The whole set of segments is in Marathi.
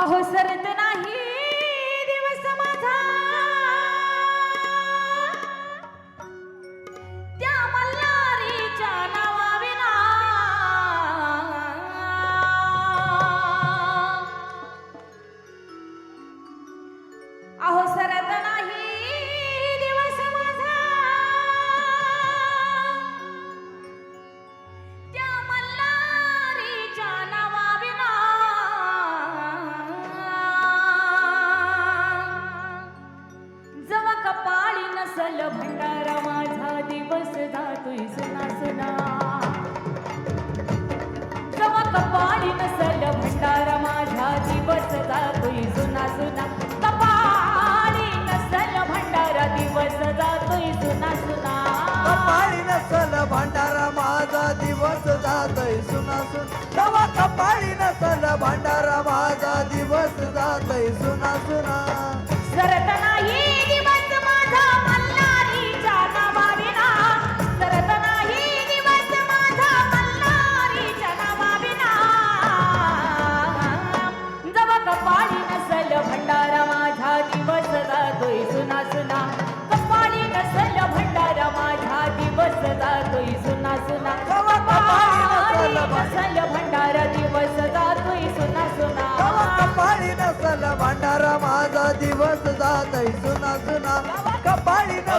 अहो सरत नाही. दिवस जातोय सुना कपाळी नसल भंडारा माझा दिवस जातोय सुना सुना. कपाळी नसल भंडारा दिवस जातोय सुना सुना. कपाळी नसल भंडारा माझा दिवस जातय सुना सुना. तवा कपाळी नसल भांडारा माझा दिवस जातय सुना सुना.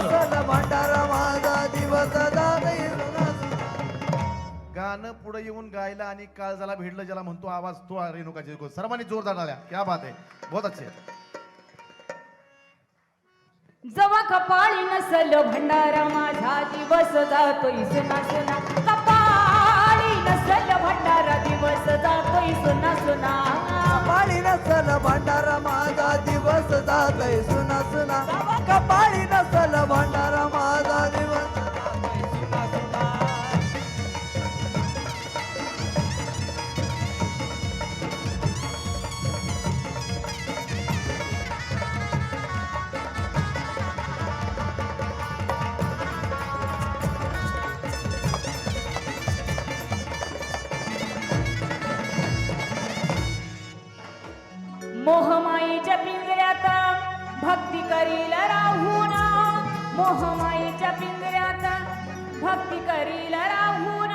भांडारा माझा दिवस गाणं पुढे येऊन गायला आणि काळजाला भिडलं ज्याला म्हणतो आवाज तो रेणुकाची सर्वांनी जोरदार टाळ्या क्या बात आहे. बहुत अच्छे जवा कपाळी नसल भंडारा माझा दिवस जातोय सुना सुना. कपाळी नसल भंडारा दिवस जातोय सुना सुना. कपाळी नसल भांडारा माझा दिवस जातय सुना सुना. कपाळी करील राहून. मोहमाईच्या पिंजऱ्याचा भक्ती करील राहून.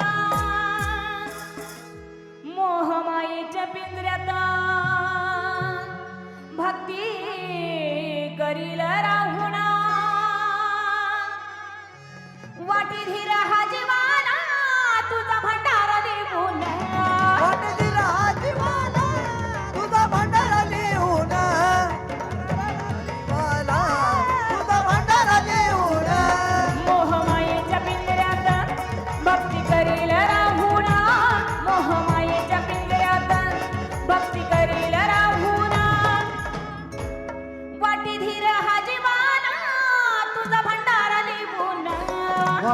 मोहमाईच्या पिंजऱ्याचा भक्ती करील राहून. वाटी धीर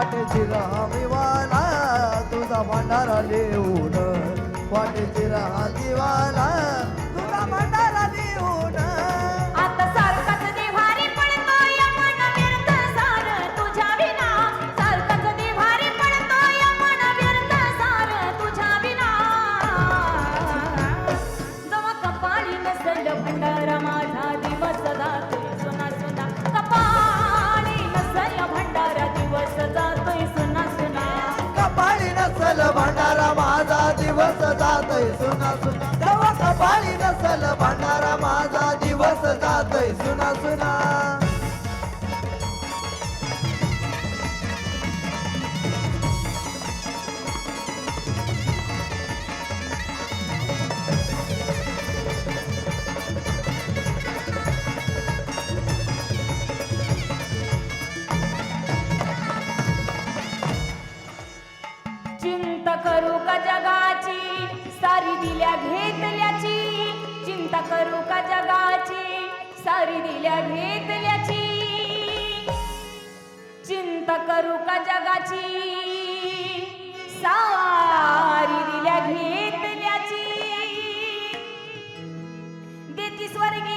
वाटेची राहावी वाला तुझा भांडारा देऊन वाटेची दिवाला जातय सुना सुना. तेव्हा कपाळी नसल भांडारा माझा दिवस जातय सुना सुना. करू का जगाची? सारी दिल्या घेतल्याची चिंता करू का जगाची? सारी दिल्या घेतल्याची देती स्वर्गी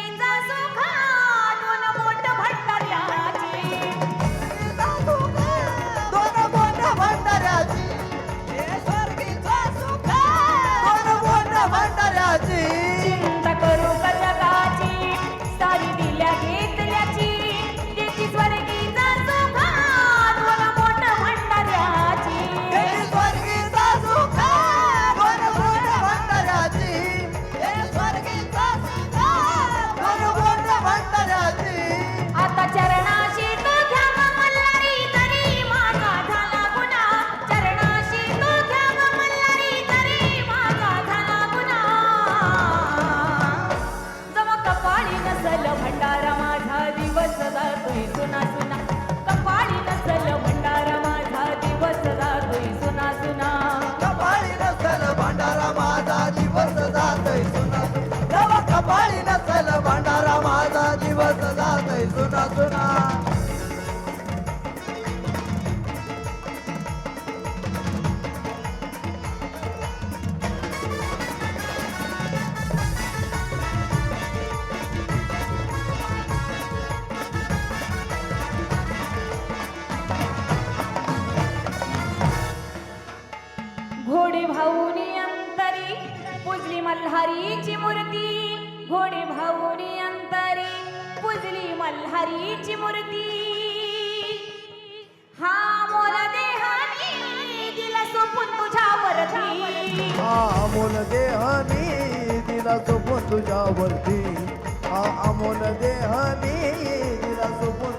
दिवस जातोय सुना सुना घोडे भाऊनी अंतरी पुजली मल्हारीची मूर्ती. घोडे भाऊनी अंतरी पूजली मल्हारीची मूर्ती. हा मोल देहानी दिला सोपून तुझ्यावरती. हा अमोल देहानी दिला सोपून तुझ्यावरती. हा अमोल देहानी दिला सोपून